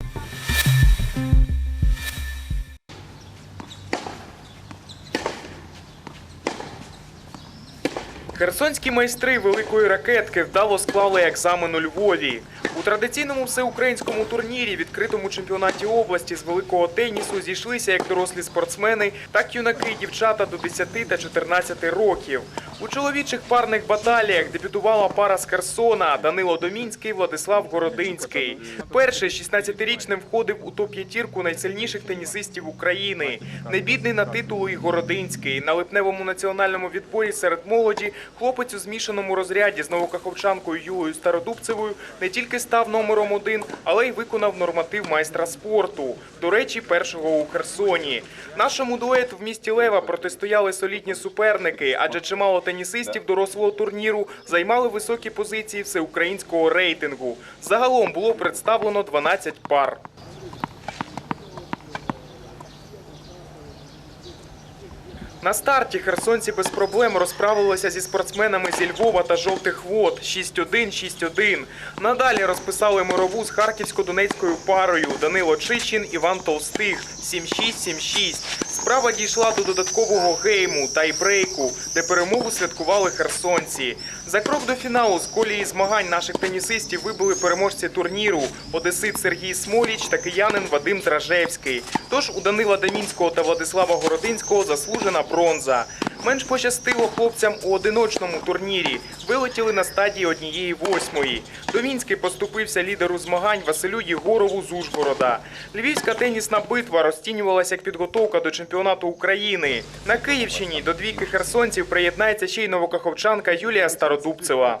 you Херсонські майстри великої ракетки вдало склали екзамен у Львові. У традиційному всеукраїнському турнірі, відкритому чемпіонаті області з великого тенісу, зійшлися як дорослі спортсмени, так юнаки і дівчата до 10 та 14 років. У чоловічих парних баталіях дебютувала пара з Херсона Данило Домінський, Владислав Городинський. Перший 16-річним входив у топ-п'ятірку найсильніших тенісистів України. Небідний на титулу і Городинський. На липневому національному відборі серед молоді хлопець у змішаному розряді з новокаховчанкою Юлею Стародубцевою не тільки став номером один, але й виконав норматив майстра спорту. До речі, першого у Херсоні. Нашому дуету в місті Лева протистояли солідні суперники, адже чимало тенісистів дорослого турніру займали високі позиції всеукраїнського рейтингу. Загалом було представлено 12 пар. На старті херсонці без проблем розправилися зі спортсменами зі Львова та жовтих вод 6-1, 6-1. Надалі розписали мирову з харківсько-донецькою парою Данило Чичин, Іван Толстих 7-6, 7-6. Справа дійшла до додаткового гейму тайбрейку, де перемогу святкували херсонці. За крок до фіналу з колії змагань наших тенісистів вибили переможці турніру Одесит Сергій Смоліч та киянин Вадим Дражевський. Тож у Данила Дамінського та Владислава Городинського заслужена бронза. Менш пощастило хлопцям у одиночному турнірі. Вилетіли на стадії однієї восьмої. До Мінськи поступився лідеру змагань Василю Єгорову з Ужгорода. Львівська тенісна битва розцінювалася як підготовка до чемпіонату України. На Київщині до двійки херсонців приєднається ще й новокаховчанка Юлія Стародубцева.